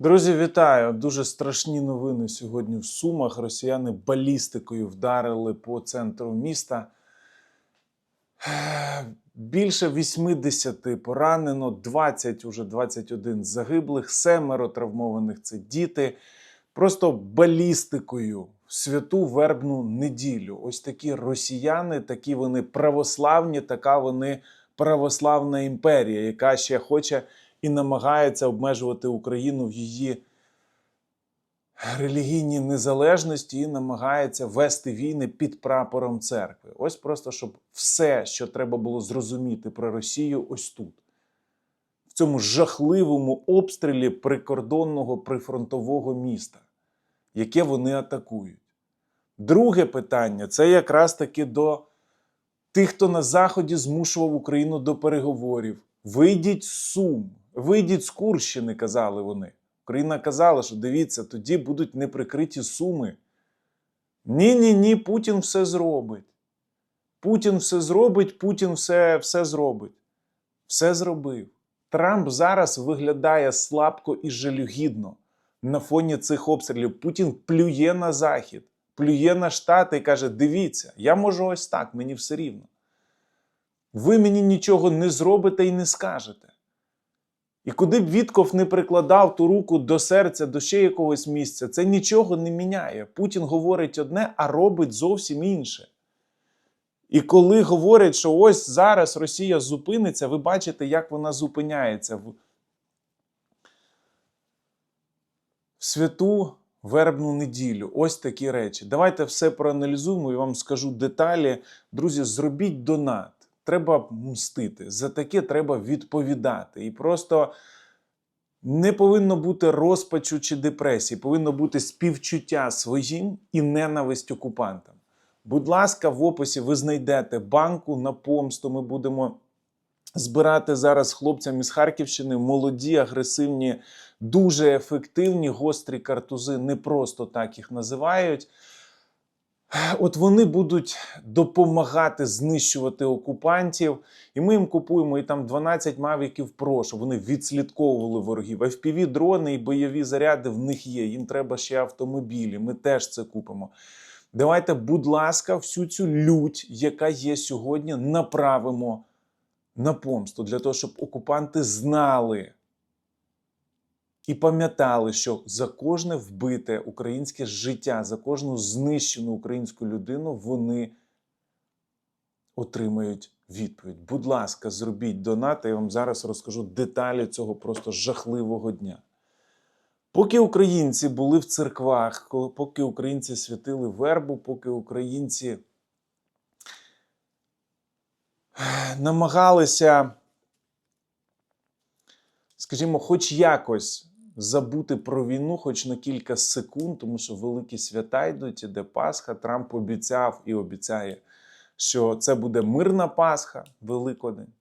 Друзі, вітаю! Дуже страшні новини сьогодні в Сумах. Росіяни балістикою вдарили по центру міста. Більше 80 поранено, 20, уже 21 загиблих, семеро травмованих це діти. Просто балістикою в святу вербну неділю. Ось такі росіяни, такі вони православні, така вони православна імперія, яка ще хоче і намагається обмежувати Україну в її релігійній незалежності і намагається вести війни під прапором церкви. Ось просто щоб все, що треба було зрозуміти про Росію, ось тут. В цьому жахливому обстрілі прикордонного прифронтового міста, яке вони атакують. Друге питання це якраз таки до тих, хто на Заході змушував Україну до переговорів. Вийдіть з Сум, вийдіть з Курщини, казали вони. Україна казала, що дивіться, тоді будуть неприкриті суми. Ні, ні, ні, Путін все зробить. Путін все зробить, Путін все, все зробить. Все зробив. Трамп зараз виглядає слабко і жалюгідно на фоні цих обстрілів. Путін плює на Захід, плює на Штати і каже: дивіться, я можу ось так, мені все рівно. Ви мені нічого не зробите і не скажете. І куди б Вітков не прикладав ту руку до серця, до ще якогось місця, це нічого не міняє. Путін говорить одне, а робить зовсім інше. І коли говорять, що ось зараз Росія зупиниться, ви бачите, як вона зупиняється в святу вербну неділю. Ось такі речі. Давайте все проаналізуємо і вам скажу деталі. Друзі, зробіть донат. Треба мстити. За таке треба відповідати. І просто не повинно бути розпачу чи депресії, повинно бути співчуття своїм і ненависть окупантам. Будь ласка, в описі ви знайдете банку на помсту. Ми будемо збирати зараз хлопцям із Харківщини молоді, агресивні, дуже ефективні, гострі картузи. Не просто так їх називають. От вони будуть допомагати знищувати окупантів, і ми їм купуємо і там 12 мавіків щоб вони відслідковували ворогів. fpv дрони і бойові заряди в них є. Їм треба ще автомобілі. Ми теж це купимо. Давайте, будь ласка, всю цю лють, яка є сьогодні, направимо на помсту для того, щоб окупанти знали і пам'ятали, що за кожне вбите українське життя, за кожну знищену українську людину вони отримають відповідь. Будь ласка, зробіть донат, я вам зараз розкажу деталі цього просто жахливого дня. Поки українці були в церквах, поки українці святили вербу, поки українці намагалися, скажімо, хоч якось забути про війну, хоч на кілька секунд, тому що великі свята йдуть, іде Пасха. Трамп обіцяв і обіцяє, що це буде мирна Пасха, Великодень.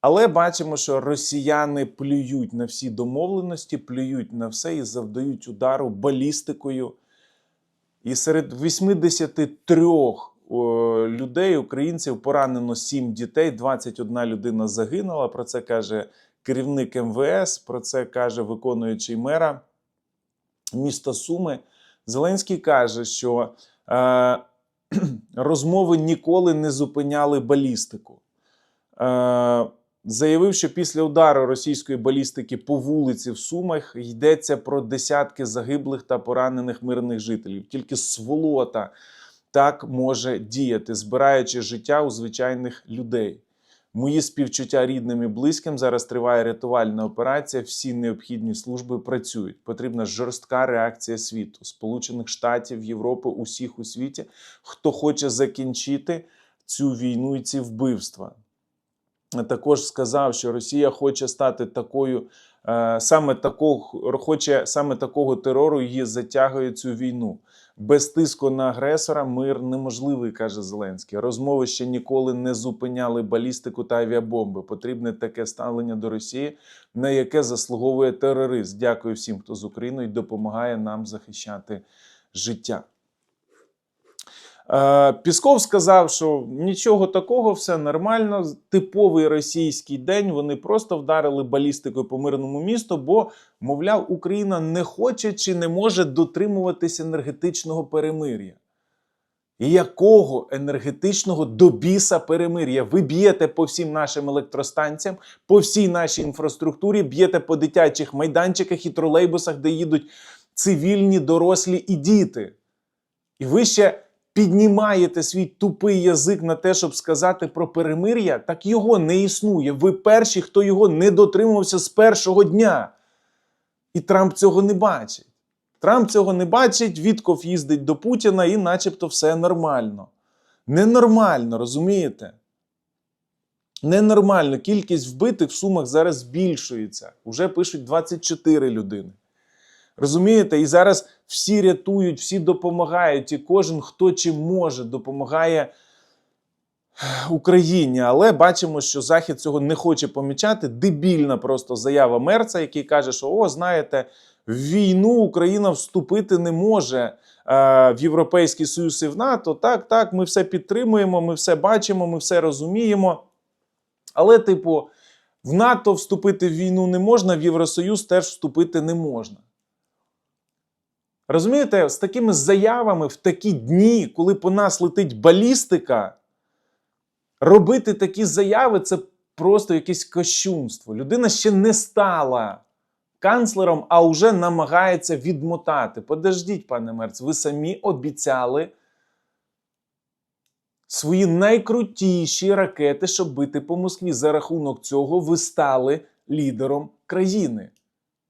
Але бачимо, що росіяни плюють на всі домовленості, плюють на все і завдають удару балістикою. І серед 83 о, людей, українців, поранено 7 дітей, 21 людина загинула. Про це каже керівник МВС, про це каже виконуючий мера міста Суми. Зеленський каже, що е, розмови ніколи не зупиняли балістику. Е, заявив, що після удару російської балістики по вулиці в Сумах йдеться про десятки загиблих та поранених мирних жителів. Тільки сволота так може діяти, збираючи життя у звичайних людей. Мої співчуття рідним і близьким зараз триває рятувальна операція. Всі необхідні служби працюють. Потрібна жорстка реакція світу, Сполучених Штатів, Європи, усіх у світі, хто хоче закінчити цю війну і ці вбивства. Також сказав, що Росія хоче стати такою, е, саме такого хоче саме такого терору, її затягує цю війну. Без тиску на агресора мир неможливий, каже Зеленський. Розмови ще ніколи не зупиняли балістику та авіабомби. Потрібне таке ставлення до Росії, на яке заслуговує терорист. Дякую всім, хто з Україною допомагає нам захищати життя. Е, Пісков сказав, що нічого такого, все нормально. Типовий російський день. Вони просто вдарили балістикою по мирному місту, бо, мовляв, Україна не хоче чи не може дотримуватись енергетичного перемир'я. І якого енергетичного до біса перемир'я? Ви б'єте по всім нашим електростанціям, по всій нашій інфраструктурі, б'єте по дитячих майданчиках і тролейбусах, де їдуть цивільні, дорослі і діти. І ви ще піднімаєте свій тупий язик на те, щоб сказати про перемир'я, так його не існує. Ви перші, хто його не дотримувався з першого дня. І Трамп цього не бачить. Трамп цього не бачить, Вітков їздить до Путіна і начебто все нормально. Ненормально, розумієте? Ненормально. Кількість вбитих в сумах зараз збільшується. Уже пишуть 24 людини. Розумієте? І зараз всі рятують, всі допомагають, і кожен, хто чим може, допомагає Україні. Але бачимо, що Захід цього не хоче помічати. Дебільна просто заява Мерца, який каже, що о, знаєте, в війну Україна вступити не може е, в Європейський Союз і в НАТО. Так, так, ми все підтримуємо, ми все бачимо, ми все розуміємо. Але, типу, в НАТО вступити в війну не можна, в Євросоюз теж вступити не можна. Розумієте, з такими заявами в такі дні, коли по нас летить балістика, робити такі заяви це просто якесь кощунство. Людина ще не стала канцлером, а вже намагається відмотати. Подождіть, пане Мерц, ви самі обіцяли свої найкрутіші ракети, щоб бити по Москві. За рахунок цього ви стали лідером країни.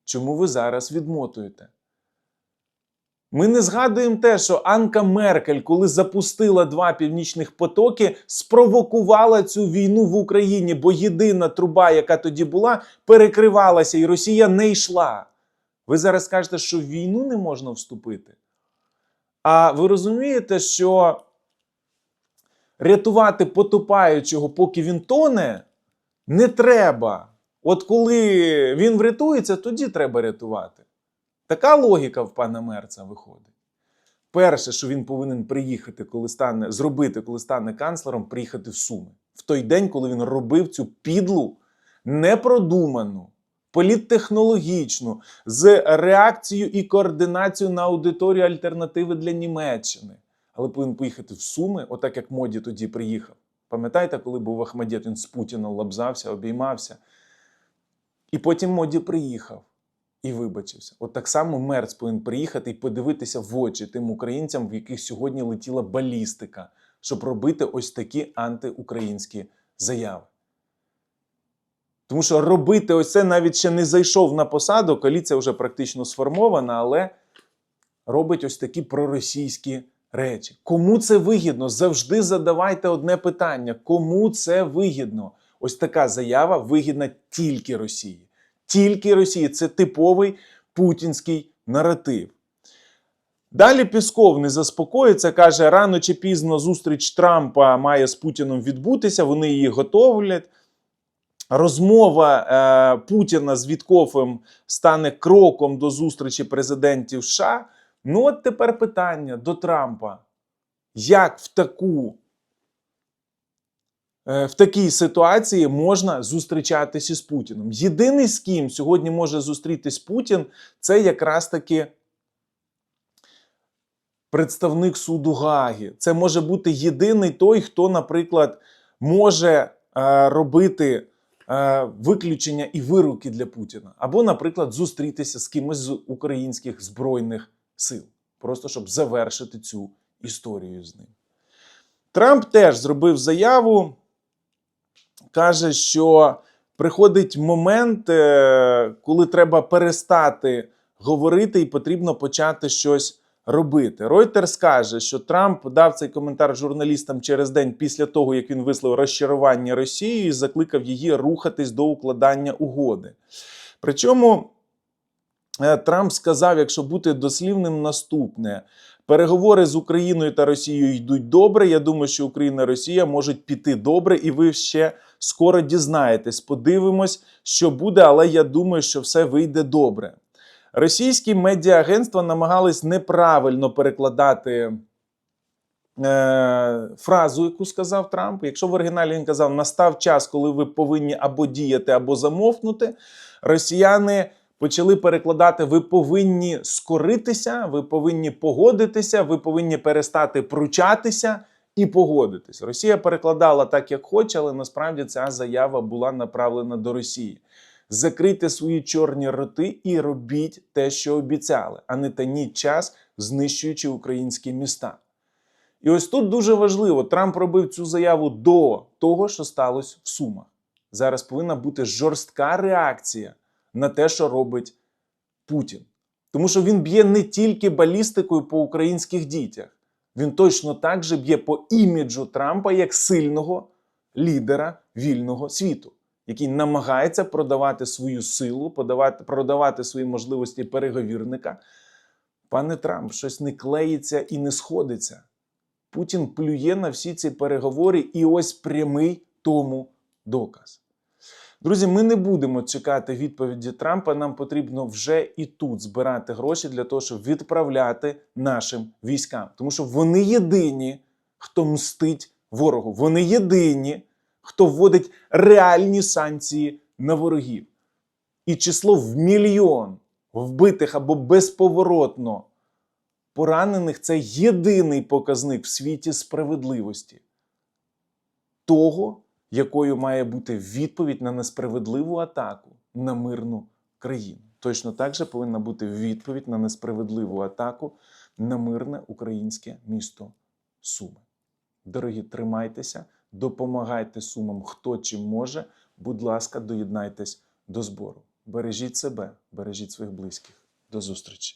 Чому ви зараз відмотуєте? Ми не згадуємо те, що Анка Меркель, коли запустила два північних потоки, спровокувала цю війну в Україні, бо єдина труба, яка тоді була, перекривалася, і Росія не йшла. Ви зараз кажете, що в війну не можна вступити. А ви розумієте, що рятувати потопаючого, поки він тоне, не треба. От коли він врятується, тоді треба рятувати. Така логіка в пана Мерца виходить. Перше, що він повинен приїхати, коли стане зробити, коли стане канцлером, приїхати в Суми. В той день, коли він робив цю підлу, непродуману, політтехнологічну, з реакцією і координацією на аудиторію альтернативи для Німеччини. Але повинен поїхати в Суми, отак як Моді тоді приїхав. Пам'ятаєте, коли був Ахмадєт, він з Путіном лабзався, обіймався. І потім Моді приїхав і вибачився. От так само Мерц повинен приїхати і подивитися в очі тим українцям, в яких сьогодні летіла балістика, щоб робити ось такі антиукраїнські заяви. Тому що робити ось це навіть ще не зайшов на посаду, коаліція вже практично сформована, але робить ось такі проросійські речі. Кому це вигідно? Завжди задавайте одне питання: кому це вигідно? Ось така заява вигідна тільки Росії. Тільки Росії. Це типовий путінський наратив. Далі Пісков не заспокоїться, каже, рано чи пізно зустріч Трампа має з Путіном відбутися, вони її готовлять. Розмова е, Путіна з Віткофом стане кроком до зустрічі президентів США. Ну, от тепер питання до Трампа. Як в таку в такій ситуації можна зустрічатися з Путіним. Єдиний з ким сьогодні може зустрітись Путін, це якраз таки представник суду Гаги. Це може бути єдиний той, хто, наприклад, може е, робити е, виключення і вироки для Путіна. Або, наприклад, зустрітися з кимось з українських збройних сил, просто щоб завершити цю історію з ним. Трамп теж зробив заяву каже, що приходить момент, е, коли треба перестати говорити і потрібно почати щось робити. Reuters каже, що Трамп дав цей коментар журналістам через день після того, як він висловив розчарування Росією і закликав її рухатись до укладання угоди. Причому е, Трамп сказав, якщо бути дослівним, наступне. Переговори з Україною та Росією йдуть добре. Я думаю, що Україна і Росія можуть піти добре, і ви ще скоро дізнаєтесь. Подивимось, що буде, але я думаю, що все вийде добре. Російські медіагентства намагались неправильно перекладати е, фразу, яку сказав Трамп. Якщо в оригіналі він казав, настав час, коли ви повинні або діяти, або замовкнути, росіяни почали перекладати: ви повинні скоритися, ви повинні погодитися, ви повинні перестати пручатися і погодитись. Росія перекладала так, як хоче, але насправді ця заява була направлена до Росії. Закрийте свої чорні роти і робіть те, що обіцяли, а не таніть час, знищуючи українські міста. І ось тут дуже важливо: Трамп робив цю заяву до того, що сталося в Сумах. Зараз повинна бути жорстка реакція на те, що робить Путін. Тому що він б'є не тільки балістикою по українських дітях, він точно так же б'є по іміджу Трампа як сильного лідера вільного світу, який намагається продавати свою силу, подавати, продавати свої можливості переговірника. Пане Трамп, щось не клеїться і не сходиться. Путін плює на всі ці переговори, і ось прямий тому доказ. Друзі, ми не будемо чекати відповіді Трампа. Нам потрібно вже і тут збирати гроші для того, щоб відправляти нашим військам. Тому що вони єдині, хто мстить ворогу. Вони єдині, хто вводить реальні санкції на ворогів. І число в мільйон вбитих або безповоротно поранених це єдиний показник в світі справедливості того, якою має бути відповідь на несправедливу атаку на мирну країну. Точно так же повинна бути відповідь на несправедливу атаку на мирне українське місто Суми. Дорогі, тримайтеся, допомагайте сумам, хто чим може. Будь ласка, доєднайтесь до збору. Бережіть себе, бережіть своїх близьких. До зустрічі!